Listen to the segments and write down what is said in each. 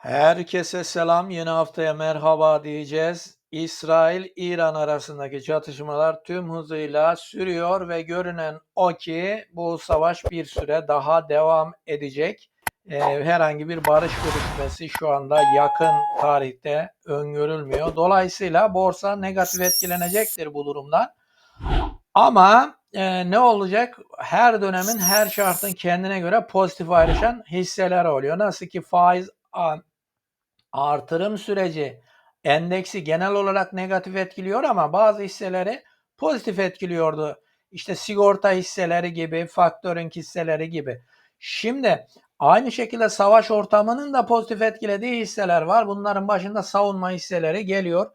Herkese selam. Yeni haftaya merhaba diyeceğiz. İsrail-İran arasındaki çatışmalar tüm hızıyla sürüyor ve görünen o ki bu savaş bir süre daha devam edecek. Ee, herhangi bir barış görüşmesi şu anda yakın tarihte öngörülmüyor. Dolayısıyla borsa negatif etkilenecektir bu durumdan. Ama e, ne olacak? Her dönemin, her şartın kendine göre pozitif ayrışan hisseler oluyor. Nasıl ki faiz artırım süreci endeksi genel olarak negatif etkiliyor ama bazı hisseleri pozitif etkiliyordu. İşte sigorta hisseleri gibi, faktörün hisseleri gibi. Şimdi aynı şekilde savaş ortamının da pozitif etkilediği hisseler var. Bunların başında savunma hisseleri geliyor.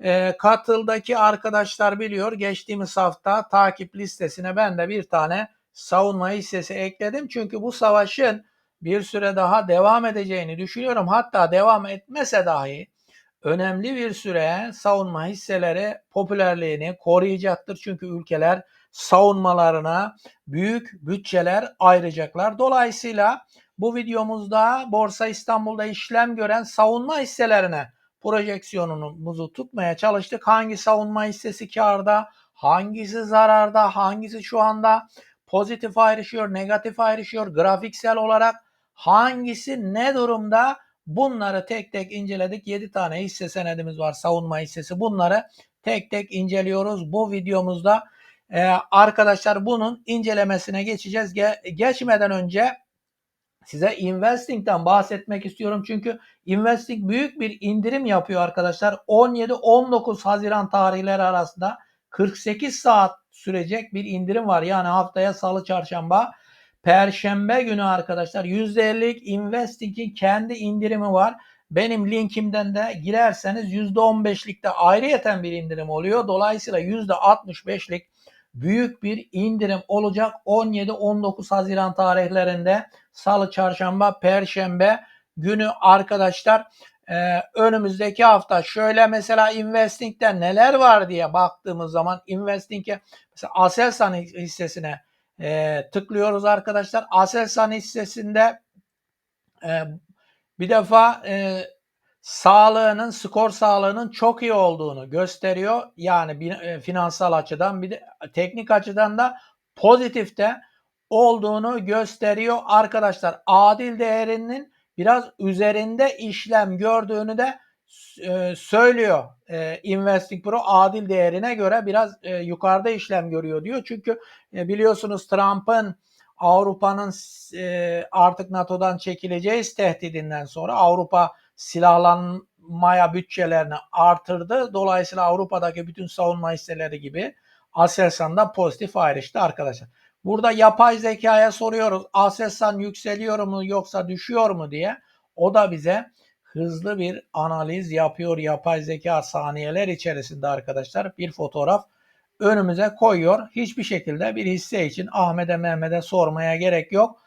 E, katıldaki arkadaşlar biliyor. Geçtiğimiz hafta takip listesine ben de bir tane savunma hissesi ekledim. Çünkü bu savaşın bir süre daha devam edeceğini düşünüyorum. Hatta devam etmese dahi önemli bir süre savunma hisseleri popülerliğini koruyacaktır. Çünkü ülkeler savunmalarına büyük bütçeler ayıracaklar. Dolayısıyla bu videomuzda Borsa İstanbul'da işlem gören savunma hisselerine projeksiyonumuzu tutmaya çalıştık. Hangi savunma hissesi karda, hangisi zararda, hangisi şu anda pozitif ayrışıyor, negatif ayrışıyor, grafiksel olarak hangisi ne durumda bunları tek tek inceledik. 7 tane hisse senedimiz var savunma hissesi. Bunları tek tek inceliyoruz bu videomuzda. Ee, arkadaşlar bunun incelemesine geçeceğiz. Ge- geçmeden önce size Investing'den bahsetmek istiyorum. Çünkü Investing büyük bir indirim yapıyor arkadaşlar. 17-19 Haziran tarihleri arasında 48 saat sürecek bir indirim var. Yani haftaya salı çarşamba Perşembe günü arkadaşlar %50'lik Investing'in kendi indirimi var. Benim linkimden de girerseniz %15'likte ayrıyeten bir indirim oluyor. Dolayısıyla %65'lik büyük bir indirim olacak 17-19 Haziran tarihlerinde Salı, Çarşamba, Perşembe günü arkadaşlar e, önümüzdeki hafta şöyle mesela Investing'de neler var diye baktığımız zaman Investing'e mesela Aselsan hissesine e, tıklıyoruz arkadaşlar. Aselsan hissesinde e, bir defa e, sağlığının, skor sağlığının çok iyi olduğunu gösteriyor. Yani bir, e, finansal açıdan bir de teknik açıdan da pozitifte olduğunu gösteriyor arkadaşlar. Adil değerinin biraz üzerinde işlem gördüğünü de e, söylüyor. E, Investing Pro adil değerine göre biraz e, yukarıda işlem görüyor diyor. Çünkü e, biliyorsunuz Trump'ın Avrupa'nın e, artık NATO'dan çekileceği tehdidinden sonra Avrupa silahlanmaya bütçelerini artırdı. Dolayısıyla Avrupa'daki bütün savunma hisseleri gibi Aselsan da pozitif ayrıştı arkadaşlar. Burada yapay zekaya soruyoruz. Aselsan yükseliyor mu yoksa düşüyor mu diye. O da bize hızlı bir analiz yapıyor yapay zeka saniyeler içerisinde arkadaşlar. Bir fotoğraf önümüze koyuyor. Hiçbir şekilde bir hisse için Ahmet'e Mehmet'e sormaya gerek yok.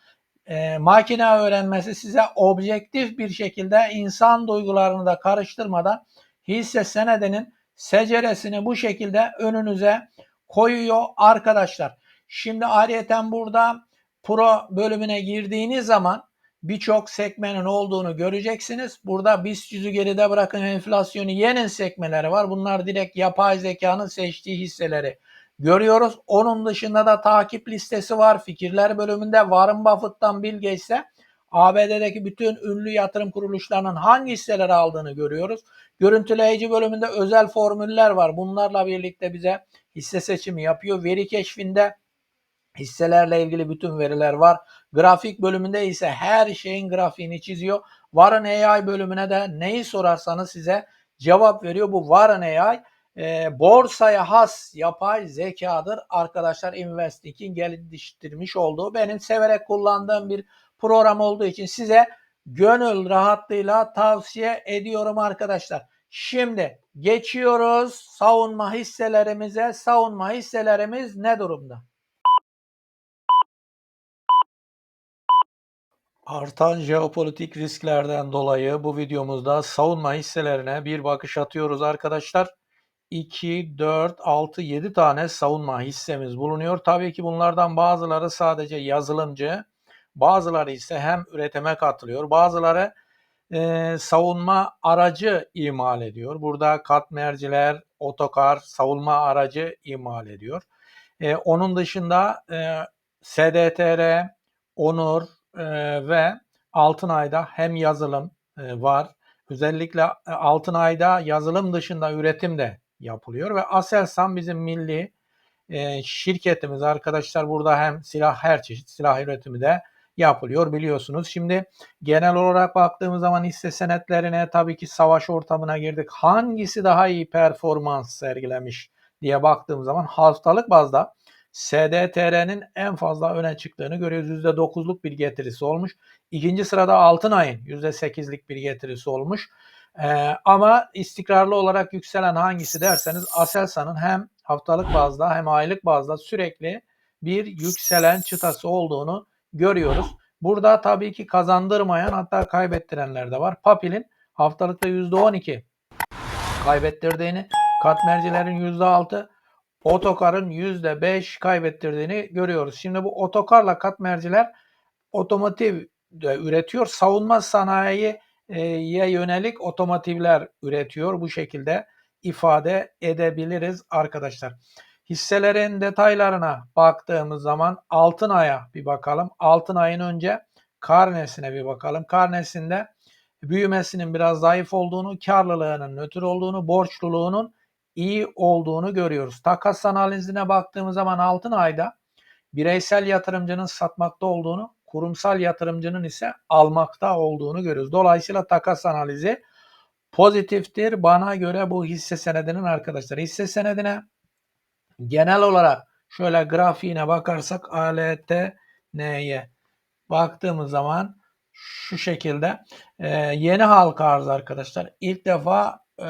E, makine öğrenmesi size objektif bir şekilde insan duygularını da karıştırmadan hisse senedinin seceresini bu şekilde önünüze koyuyor arkadaşlar. Şimdi ayrıyeten burada Pro bölümüne girdiğiniz zaman birçok sekmenin olduğunu göreceksiniz. Burada BIST yüzü geride bırakın enflasyonu yenen sekmeleri var. Bunlar direkt yapay zekanın seçtiği hisseleri görüyoruz. Onun dışında da takip listesi var. Fikirler bölümünde Warren Buffett'tan Bill Gates'e ABD'deki bütün ünlü yatırım kuruluşlarının hangi hisseleri aldığını görüyoruz. Görüntüleyici bölümünde özel formüller var. Bunlarla birlikte bize hisse seçimi yapıyor. Veri keşfinde hisselerle ilgili bütün veriler var. Grafik bölümünde ise her şeyin grafiğini çiziyor. Warren AI bölümüne de neyi sorarsanız size cevap veriyor. Bu Warren AI e, borsaya has yapay zekadır arkadaşlar. Investing'in geliştirmiş olduğu benim severek kullandığım bir program olduğu için size gönül rahatlığıyla tavsiye ediyorum arkadaşlar. Şimdi geçiyoruz savunma hisselerimize. Savunma hisselerimiz ne durumda? Artan jeopolitik risklerden dolayı bu videomuzda savunma hisselerine bir bakış atıyoruz arkadaşlar. 2, 4, 6, 7 tane savunma hissemiz bulunuyor. Tabii ki bunlardan bazıları sadece yazılımcı, bazıları ise hem üretime katılıyor, bazıları e, savunma aracı imal ediyor. Burada katmerciler, otokar, savunma aracı imal ediyor. E, onun dışında e, SDTR, Onur e, ve Altınay'da hem yazılım var. Özellikle Altınay'da yazılım dışında üretim de yapılıyor ve Aselsan bizim milli şirketimiz arkadaşlar burada hem silah her çeşit silah üretimi de yapılıyor biliyorsunuz. Şimdi genel olarak baktığımız zaman hisse senetlerine tabii ki savaş ortamına girdik. Hangisi daha iyi performans sergilemiş diye baktığımız zaman haftalık bazda SDTR'nin en fazla öne çıktığını görüyoruz. %9'luk bir getirisi olmuş. İkinci sırada Altınay'ın %8'lik bir getirisi olmuş. Ee, ama istikrarlı olarak yükselen hangisi derseniz Aselsan'ın hem haftalık bazda hem aylık bazda sürekli bir yükselen çıtası olduğunu görüyoruz. Burada tabii ki kazandırmayan hatta kaybettirenler de var. Papil'in haftalıkta %12 kaybettirdiğini, katmercilerin %6, otokarın %5 kaybettirdiğini görüyoruz. Şimdi bu otokarla katmerciler otomotiv üretiyor. Savunma sanayiye yönelik otomotivler üretiyor. Bu şekilde ifade edebiliriz arkadaşlar. Hisselerin detaylarına baktığımız zaman Altınay'a bir bakalım. Altınay'ın önce karnesine bir bakalım. Karnesinde büyümesinin biraz zayıf olduğunu, karlılığının nötr olduğunu, borçluluğunun iyi olduğunu görüyoruz. Takas analizine baktığımız zaman Altınay'da bireysel yatırımcının satmakta olduğunu, kurumsal yatırımcının ise almakta olduğunu görüyoruz. Dolayısıyla takas analizi pozitiftir. Bana göre bu hisse senedinin arkadaşlar. Hisse senedine genel olarak şöyle grafiğine bakarsak ALTN'ye baktığımız zaman şu şekilde e, yeni halka arz arkadaşlar. İlk defa e,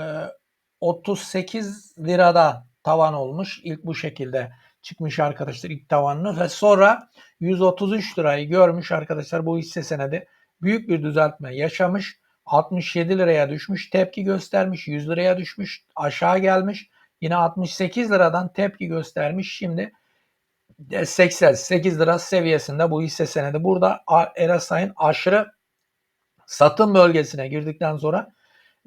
38 lirada tavan olmuş. İlk bu şekilde çıkmış arkadaşlar ilk tavanını ve sonra 133 lirayı görmüş arkadaşlar bu hisse senedi. Büyük bir düzeltme yaşamış. 67 liraya düşmüş, tepki göstermiş, 100 liraya düşmüş, aşağı gelmiş. Yine 68 liradan tepki göstermiş. Şimdi 88 lira seviyesinde bu hisse senedi. Burada Erasay'ın aşırı satım bölgesine girdikten sonra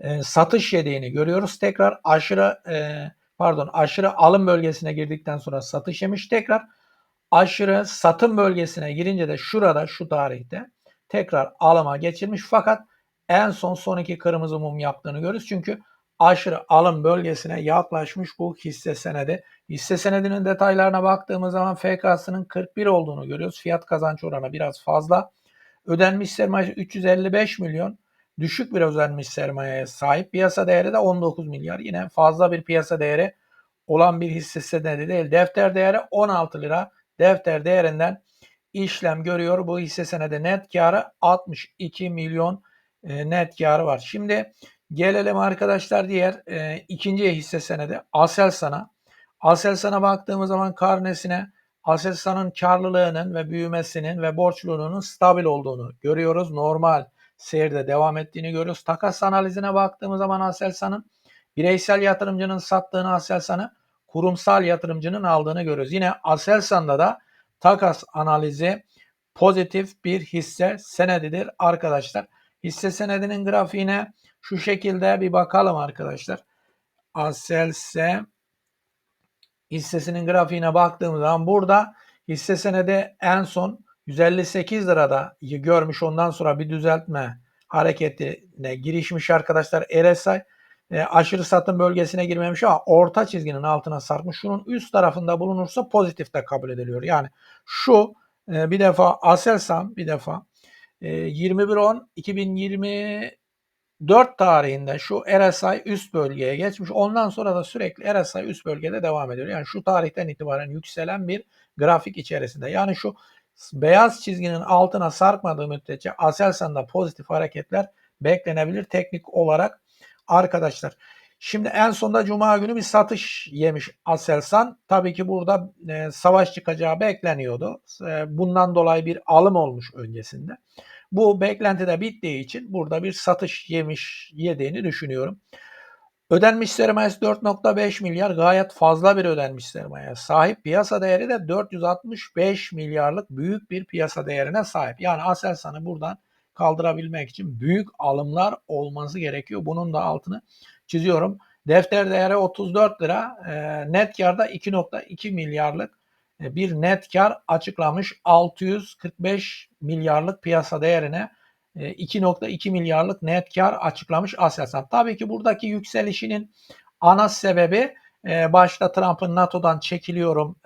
e, satış yediğini görüyoruz. Tekrar aşırı e, pardon aşırı alım bölgesine girdikten sonra satış yemiş. Tekrar aşırı satım bölgesine girince de şurada şu tarihte tekrar alıma geçirmiş. Fakat en son son iki kırmızı mum yaptığını görürüz. Çünkü aşırı alım bölgesine yaklaşmış bu hisse senedi. Hisse senedinin detaylarına baktığımız zaman FK'sının 41 olduğunu görüyoruz. Fiyat kazanç oranı biraz fazla. Ödenmiş sermaye 355 milyon. Düşük bir ödenmiş sermayeye sahip. Piyasa değeri de 19 milyar. Yine fazla bir piyasa değeri olan bir hisse senedi değil. Defter değeri 16 lira. Defter değerinden işlem görüyor. Bu hisse senedi net karı 62 milyon e, net karı var. Şimdi gelelim arkadaşlar diğer e, ikinci hisse senedi Aselsan'a. Aselsan'a baktığımız zaman karnesine Aselsan'ın karlılığının ve büyümesinin ve borçluluğunun stabil olduğunu görüyoruz. Normal seyirde devam ettiğini görüyoruz. Takas analizine baktığımız zaman Aselsan'ın bireysel yatırımcının sattığını Aselsan'ı kurumsal yatırımcının aldığını görüyoruz. Yine Aselsan'da da takas analizi pozitif bir hisse senedidir arkadaşlar. Hisse senedinin grafiğine şu şekilde bir bakalım arkadaşlar. Aselse hissesinin grafiğine baktığımız zaman burada hisse senedi en son 158 lirada görmüş. Ondan sonra bir düzeltme hareketine girişmiş arkadaşlar. RSI e, aşırı satım bölgesine girmemiş ama orta çizginin altına sarkmış. Şunun üst tarafında bulunursa pozitif de kabul ediliyor. Yani şu e, bir defa Aselsan bir defa 21.10.2024 tarihinde şu RSI üst bölgeye geçmiş. Ondan sonra da sürekli RSI üst bölgede devam ediyor. Yani şu tarihten itibaren yükselen bir grafik içerisinde. Yani şu beyaz çizginin altına sarkmadığı müddetçe Aselsan'da pozitif hareketler beklenebilir teknik olarak arkadaşlar. Şimdi en sonunda Cuma günü bir satış yemiş Aselsan. Tabii ki burada e, savaş çıkacağı bekleniyordu. E, bundan dolayı bir alım olmuş öncesinde. Bu beklenti de bittiği için burada bir satış yemiş yediğini düşünüyorum. Ödenmiş sermayesi 4.5 milyar gayet fazla bir ödenmiş sermaye sahip. Piyasa değeri de 465 milyarlık büyük bir piyasa değerine sahip. Yani Aselsan'ı buradan kaldırabilmek için büyük alımlar olması gerekiyor. Bunun da altını çiziyorum. Defter değeri 34 lira. E, net karda 2.2 milyarlık e, bir net kar açıklamış. 645 milyarlık piyasa değerine 2.2 e, milyarlık net kar açıklamış Aselsan. Tabii ki buradaki yükselişinin ana sebebi e, başta Trump'ın NATO'dan çekiliyorum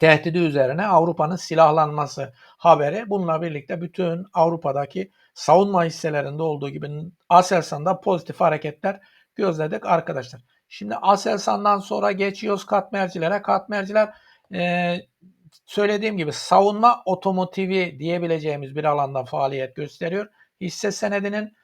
tehdidi üzerine Avrupa'nın silahlanması haberi. Bununla birlikte bütün Avrupa'daki savunma hisselerinde olduğu gibi Aselsan'da pozitif hareketler gözledik arkadaşlar. Şimdi Aselsan'dan sonra geçiyoruz katmercilere. Katmerciler e, söylediğim gibi savunma otomotivi diyebileceğimiz bir alanda faaliyet gösteriyor. Hisse senedinin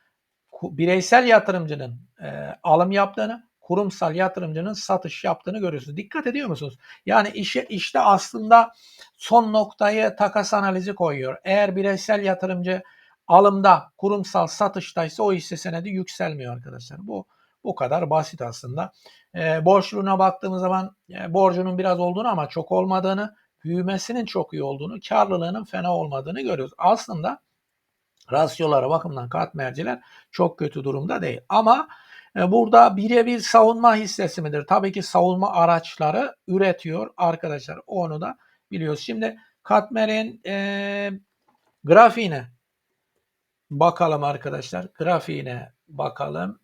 bireysel yatırımcının e, alım yaptığını, kurumsal yatırımcının satış yaptığını görüyorsunuz. Dikkat ediyor musunuz? Yani işe işte aslında son noktayı takas analizi koyuyor. Eğer bireysel yatırımcı alımda, kurumsal satıştaysa o hisse senedi yükselmiyor arkadaşlar. Bu bu kadar basit aslında. E, borçluğuna baktığımız zaman e, borcunun biraz olduğunu ama çok olmadığını, büyümesinin çok iyi olduğunu, karlılığının fena olmadığını görüyoruz. Aslında rasyolara bakımından katmerciler çok kötü durumda değil. Ama e, burada birebir savunma hissesi midir? Tabii ki savunma araçları üretiyor arkadaşlar. Onu da biliyoruz. Şimdi Katmer'in e, grafiğine bakalım arkadaşlar. Grafiğine bakalım.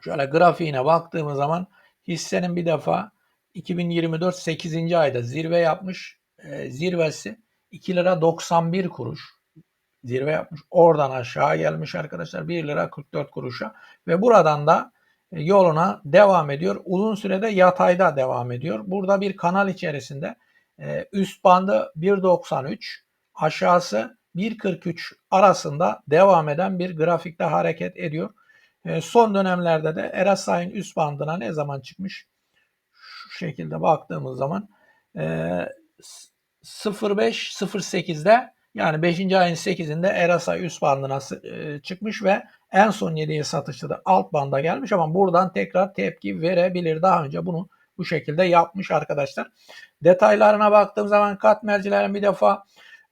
Şöyle grafiğine baktığımız zaman hissenin bir defa 2024 8. ayda zirve yapmış. E, zirvesi 2 lira 91 kuruş zirve yapmış. Oradan aşağı gelmiş arkadaşlar 1 lira 44 kuruşa ve buradan da e, yoluna devam ediyor. Uzun sürede yatayda devam ediyor. Burada bir kanal içerisinde e, üst bandı 1.93 aşağısı 1.43 arasında devam eden bir grafikte hareket ediyor. E, son dönemlerde de Erasay'ın üst bandına ne zaman çıkmış? Şekilde baktığımız zaman 05-08'de yani 5. ayın 8'inde Erasay üst bandına e, çıkmış ve en son 7'ye satışta da alt banda gelmiş ama buradan tekrar tepki verebilir. Daha önce bunu bu şekilde yapmış arkadaşlar. Detaylarına baktığım zaman katmercilerin bir defa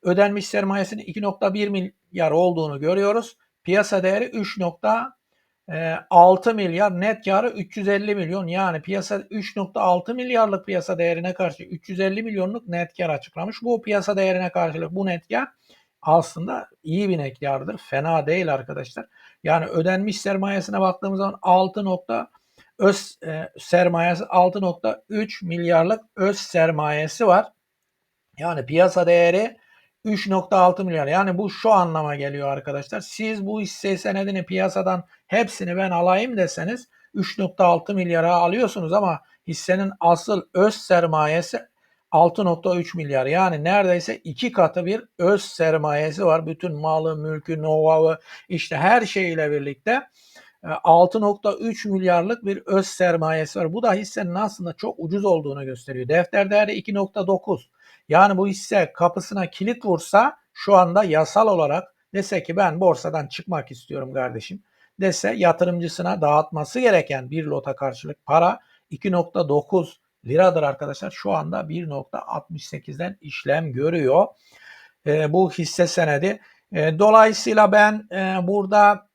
ödenmiş sermayesinin 2.1 milyar olduğunu görüyoruz. Piyasa değeri 3. 6 ee, milyar net karı 350 milyon yani piyasa 3.6 milyarlık piyasa değerine karşı 350 milyonluk net kar açıklamış. Bu piyasa değerine karşılık bu net kar aslında iyi bir net kardır. Fena değil arkadaşlar. Yani ödenmiş sermayesine baktığımız zaman 6 nokta öz e, sermayesi 6.3 milyarlık öz sermayesi var. Yani piyasa değeri 3.6 milyar. Yani bu şu anlama geliyor arkadaşlar. Siz bu hisse senedini piyasadan hepsini ben alayım deseniz 3.6 milyara alıyorsunuz ama hissenin asıl öz sermayesi 6.3 milyar. Yani neredeyse iki katı bir öz sermayesi var. Bütün malı, mülkü, know işte her şeyiyle birlikte 6.3 e, milyarlık bir öz sermayesi var. Bu da hissenin aslında çok ucuz olduğunu gösteriyor. Defter değeri 2.9. Yani bu hisse kapısına kilit vursa şu anda yasal olarak dese ki ben borsadan çıkmak istiyorum kardeşim dese yatırımcısına dağıtması gereken bir lota karşılık para 2.9 liradır arkadaşlar. Şu anda 1.68'den işlem görüyor. E, bu hisse senedi. E, dolayısıyla ben e, burada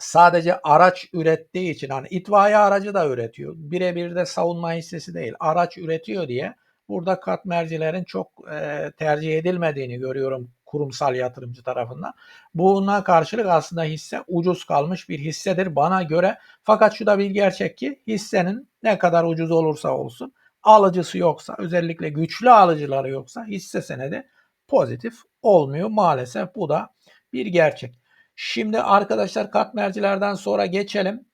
sadece araç ürettiği için hani itfaiye aracı da üretiyor. Birebir de savunma hissesi değil. Araç üretiyor diye burada katmercilerin çok e, tercih edilmediğini görüyorum kurumsal yatırımcı tarafından. Buna karşılık aslında hisse ucuz kalmış bir hissedir bana göre. Fakat şu da bir gerçek ki hissenin ne kadar ucuz olursa olsun alıcısı yoksa özellikle güçlü alıcıları yoksa hisse senedi pozitif olmuyor maalesef bu da bir gerçek. Şimdi arkadaşlar katmercilerden sonra geçelim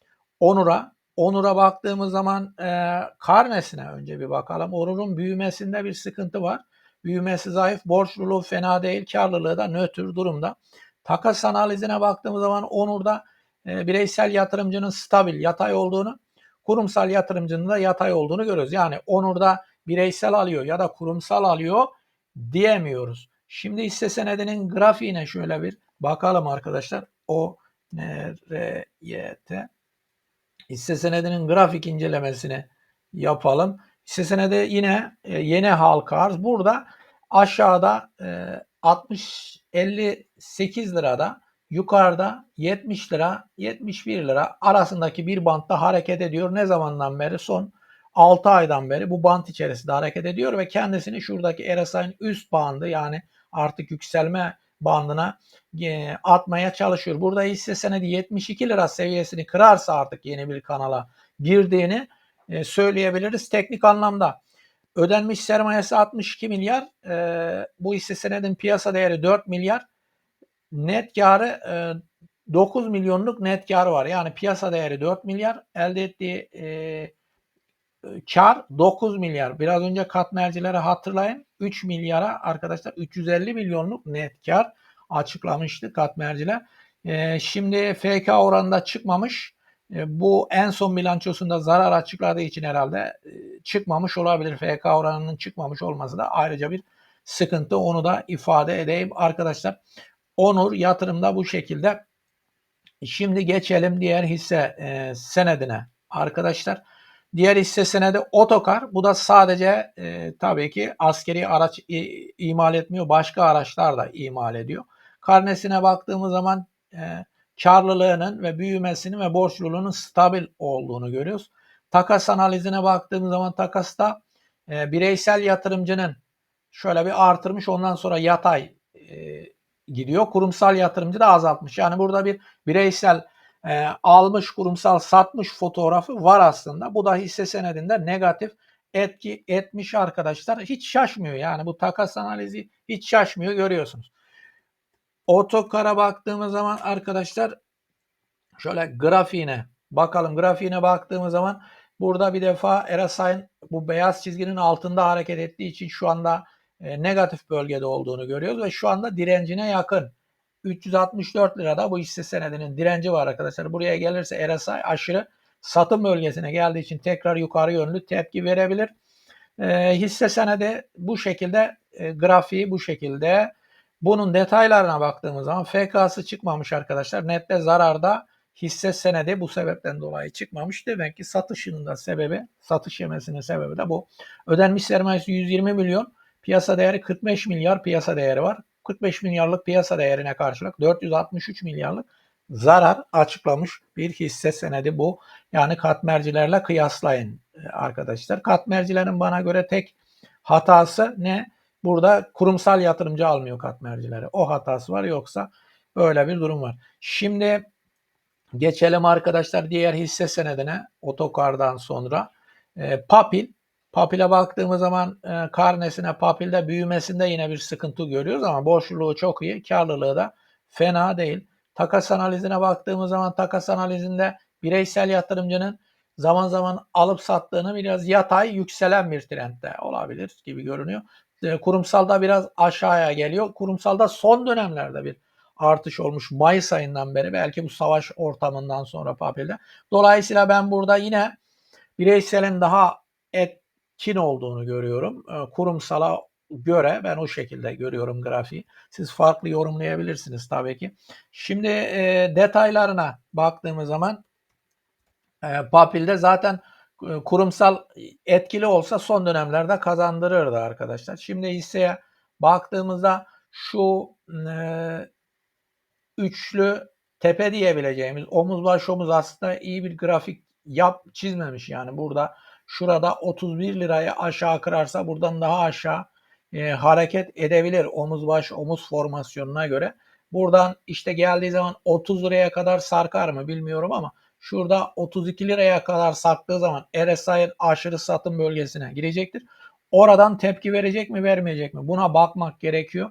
Onur'a. Onur'a baktığımız zaman e, karnesine önce bir bakalım. Onur'un büyümesinde bir sıkıntı var. Büyümesi zayıf, borçluluğu fena değil, karlılığı da nötr durumda. Takas analizine baktığımız zaman Onur'da e, bireysel yatırımcının stabil, yatay olduğunu, kurumsal yatırımcının da yatay olduğunu görüyoruz. Yani Onur'da bireysel alıyor ya da kurumsal alıyor diyemiyoruz. Şimdi hisse senedinin grafiğine şöyle bir bakalım arkadaşlar. O N R Y T hisse senedinin grafik incelemesini yapalım. Hisse senedi yine e, yeni halka arz. Burada aşağıda e, 60 58 lirada yukarıda 70 lira 71 lira arasındaki bir bantta hareket ediyor. Ne zamandan beri? Son 6 aydan beri bu bant içerisinde hareket ediyor ve kendisini şuradaki RSI'nin üst bandı yani artık yükselme bandına e, atmaya çalışıyor. Burada hisse senedi 72 lira seviyesini kırarsa artık yeni bir kanala girdiğini e, söyleyebiliriz teknik anlamda. Ödenmiş sermayesi 62 milyar. E, bu hisse senedin piyasa değeri 4 milyar. Net karı e, 9 milyonluk net karı var. Yani piyasa değeri 4 milyar. Elde ettiği kar 9 milyar. Biraz önce katmercileri hatırlayın. 3 milyara arkadaşlar 350 milyonluk net kar açıklamıştı katmerciler. E, şimdi FK oranında çıkmamış. E, bu en son bilançosunda zarar açıkladığı için herhalde e, çıkmamış olabilir. FK oranının çıkmamış olması da ayrıca bir sıkıntı. Onu da ifade edeyim arkadaşlar. Onur yatırımda bu şekilde. Şimdi geçelim diğer hisse e, senedine arkadaşlar. Diğer hisse senedi otokar. Bu da sadece e, tabii ki askeri araç e, imal etmiyor. Başka araçlar da imal ediyor. Karnesine baktığımız zaman e, karlılığının ve büyümesinin ve borçluluğunun stabil olduğunu görüyoruz. Takas analizine baktığımız zaman takasta e, bireysel yatırımcının şöyle bir artırmış ondan sonra yatay e, gidiyor. Kurumsal yatırımcı da azaltmış. Yani burada bir bireysel e, almış kurumsal satmış fotoğrafı var aslında. Bu da hisse senedinde negatif etki etmiş arkadaşlar. Hiç şaşmıyor yani bu takas analizi hiç şaşmıyor görüyorsunuz. Otokara baktığımız zaman arkadaşlar şöyle grafiğine bakalım. Grafiğine baktığımız zaman burada bir defa RSI'nin bu beyaz çizginin altında hareket ettiği için şu anda e, negatif bölgede olduğunu görüyoruz ve şu anda direncine yakın. 364 lirada bu hisse senedinin direnci var arkadaşlar. Buraya gelirse RSI aşırı satım bölgesine geldiği için tekrar yukarı yönlü tepki verebilir. E, hisse senedi bu şekilde e, grafiği bu şekilde. Bunun detaylarına baktığımız zaman FK'sı çıkmamış arkadaşlar. Nette zararda hisse senedi bu sebepten dolayı çıkmamış. Demek ki satışının da sebebi, satış yemesinin sebebi de bu. Ödenmiş sermayesi 120 milyon. Piyasa değeri 45 milyar piyasa değeri var. 45 milyarlık piyasa değerine karşılık 463 milyarlık zarar açıklamış bir hisse senedi bu. Yani katmercilerle kıyaslayın e, arkadaşlar. Katmercilerin bana göre tek hatası ne? Burada kurumsal yatırımcı almıyor katmercileri. O hatası var yoksa böyle bir durum var. Şimdi geçelim arkadaşlar diğer hisse senedine otokardan sonra. E, Papil Papil'e baktığımız zaman e, karnesine Papil'de büyümesinde yine bir sıkıntı görüyoruz ama borçluluğu çok iyi. Karlılığı da fena değil. Takas analizine baktığımız zaman takas analizinde bireysel yatırımcının zaman zaman alıp sattığını biraz yatay yükselen bir trendde olabilir gibi görünüyor. E, kurumsalda biraz aşağıya geliyor. Kurumsalda son dönemlerde bir artış olmuş Mayıs ayından beri belki bu savaş ortamından sonra Papil'de. Dolayısıyla ben burada yine bireyselin daha et, kin olduğunu görüyorum. Kurumsala göre ben o şekilde görüyorum grafiği. Siz farklı yorumlayabilirsiniz tabii ki. Şimdi e, detaylarına baktığımız zaman e, Papil'de zaten e, kurumsal etkili olsa son dönemlerde kazandırırdı arkadaşlar. Şimdi hisseye baktığımızda şu e, üçlü tepe diyebileceğimiz omuz baş omuz aslında iyi bir grafik yap çizmemiş yani burada Şurada 31 liraya aşağı kırarsa buradan daha aşağı e, hareket edebilir omuz baş omuz formasyonuna göre. Buradan işte geldiği zaman 30 liraya kadar sarkar mı bilmiyorum ama şurada 32 liraya kadar sarktığı zaman RSI'nin aşırı satım bölgesine girecektir. Oradan tepki verecek mi vermeyecek mi? Buna bakmak gerekiyor.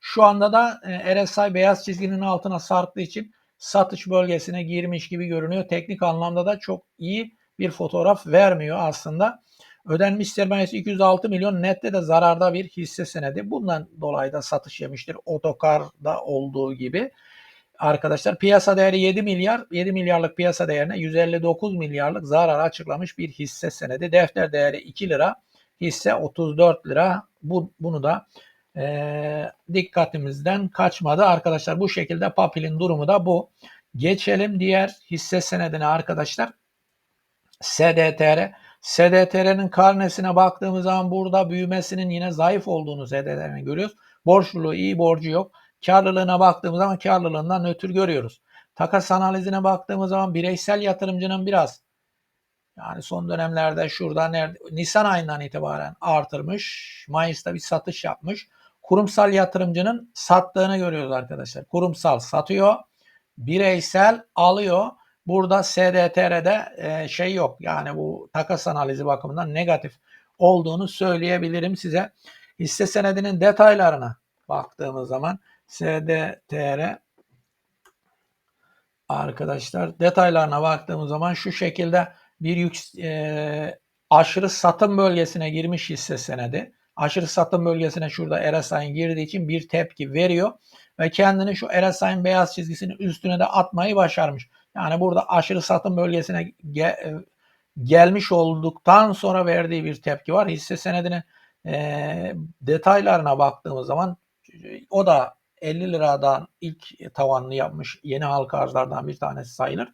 Şu anda da e, RSI beyaz çizginin altına sarktığı için satış bölgesine girmiş gibi görünüyor. Teknik anlamda da çok iyi bir fotoğraf vermiyor aslında. Ödenmiş sermayesi 206 milyon nette de zararda bir hisse senedi. Bundan dolayı da satış yemiştir. Otokarda olduğu gibi. Arkadaşlar piyasa değeri 7 milyar. 7 milyarlık piyasa değerine 159 milyarlık zarar açıklamış bir hisse senedi. Defter değeri 2 lira. Hisse 34 lira. Bu, bunu da e, dikkatimizden kaçmadı. Arkadaşlar bu şekilde Papil'in durumu da bu. Geçelim diğer hisse senedine arkadaşlar. SDTR. SDTR'nin karnesine baktığımız zaman burada büyümesinin yine zayıf olduğunu SDTR'nin görüyoruz. Borçluluğu iyi, borcu yok. Karlılığına baktığımız zaman karlılığından nötr görüyoruz. Takas analizine baktığımız zaman bireysel yatırımcının biraz yani son dönemlerde şurada nerede, Nisan ayından itibaren artırmış. Mayıs'ta bir satış yapmış. Kurumsal yatırımcının sattığını görüyoruz arkadaşlar. Kurumsal satıyor. Bireysel alıyor. Burada SDTR'de e, şey yok. Yani bu takas analizi bakımından negatif olduğunu söyleyebilirim size. Hisse senedinin detaylarına baktığımız zaman SDTR arkadaşlar detaylarına baktığımız zaman şu şekilde bir yük, e, aşırı satım bölgesine girmiş hisse senedi. Aşırı satım bölgesine şurada RSI'nin girdiği için bir tepki veriyor ve kendini şu RSI'nin beyaz çizgisinin üstüne de atmayı başarmış. Yani burada aşırı satım bölgesine ge- gelmiş olduktan sonra verdiği bir tepki var. Hisse senedinin e, detaylarına baktığımız zaman o da 50 liradan ilk tavanını yapmış yeni halka arzlardan bir tanesi sayılır.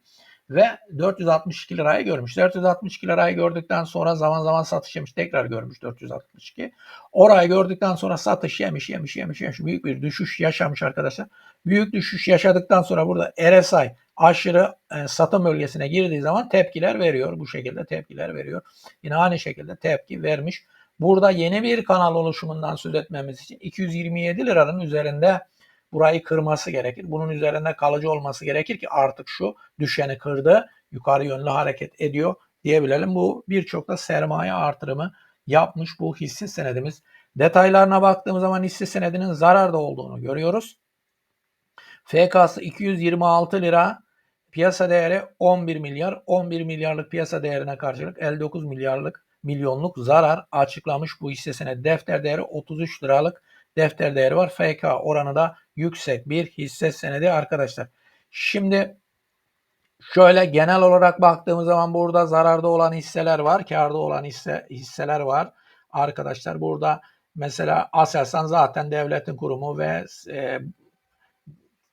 Ve 462 lirayı görmüş. 462 lirayı gördükten sonra zaman zaman satış yemiş. Tekrar görmüş 462. Orayı gördükten sonra satış yemiş, yemiş, yemiş, yemiş. Büyük bir düşüş yaşamış arkadaşlar. Büyük düşüş yaşadıktan sonra burada RSI aşırı e, satım bölgesine girdiği zaman tepkiler veriyor. Bu şekilde tepkiler veriyor. Yine aynı şekilde tepki vermiş. Burada yeni bir kanal oluşumundan söz etmemiz için 227 liranın üzerinde burayı kırması gerekir. Bunun üzerinde kalıcı olması gerekir ki artık şu düşeni kırdı, yukarı yönlü hareket ediyor diyebilelim. Bu birçok da sermaye artırımı yapmış bu hisse senedimiz. Detaylarına baktığımız zaman hisse senedinin zararda olduğunu görüyoruz. FK'sı 226 lira, piyasa değeri 11 milyar. 11 milyarlık piyasa değerine karşılık 59 milyarlık milyonluk zarar açıklamış bu hisse senedi. Defter değeri 33 liralık defter değeri var. FK oranı da yüksek bir hisse senedi arkadaşlar. Şimdi şöyle genel olarak baktığımız zaman burada zararda olan hisseler var, karda olan hisse hisseler var. Arkadaşlar burada mesela Aselsan zaten devletin kurumu ve e,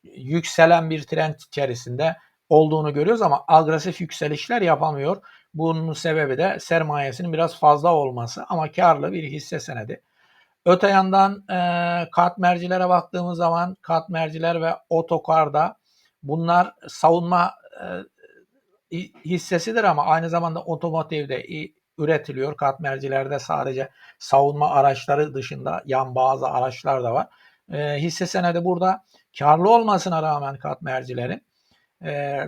yükselen bir trend içerisinde olduğunu görüyoruz ama agresif yükselişler yapamıyor. Bunun sebebi de sermayesinin biraz fazla olması ama karlı bir hisse senedi. Öte yandan e, katmercilere baktığımız zaman katmerciler ve otokarda bunlar savunma e, hissesidir ama aynı zamanda otomotivde üretiliyor. Katmercilerde sadece savunma araçları dışında yan bazı araçlar da var. E, hisse senedi burada karlı olmasına rağmen katmercilerin e,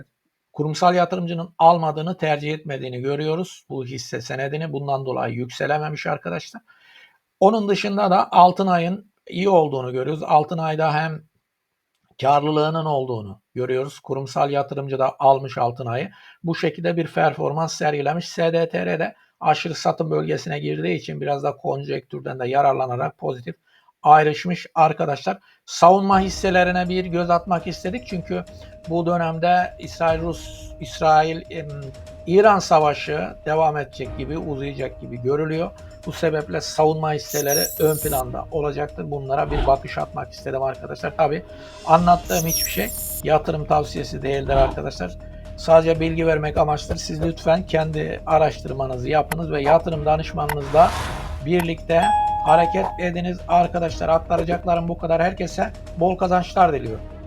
kurumsal yatırımcının almadığını tercih etmediğini görüyoruz. Bu hisse senedini bundan dolayı yükselememiş arkadaşlar. Onun dışında da Altınay'ın iyi olduğunu görüyoruz. Altınay'da hem karlılığının olduğunu görüyoruz. Kurumsal yatırımcı da almış Altınay'ı. Bu şekilde bir performans sergilemiş. SDTR'de aşırı satım bölgesine girdiği için biraz da konjektürden de yararlanarak pozitif ayrışmış arkadaşlar. Savunma hisselerine bir göz atmak istedik çünkü bu dönemde İsrail Rus İsrail İran savaşı devam edecek gibi uzayacak gibi görülüyor. Bu sebeple savunma hisseleri ön planda olacaktır. Bunlara bir bakış atmak istedim arkadaşlar. Tabi anlattığım hiçbir şey yatırım tavsiyesi değildir arkadaşlar. Sadece bilgi vermek amaçtır. Siz lütfen kendi araştırmanızı yapınız ve yatırım danışmanınızla birlikte hareket ediniz arkadaşlar. Aktaracaklarım bu kadar. Herkese bol kazançlar diliyorum.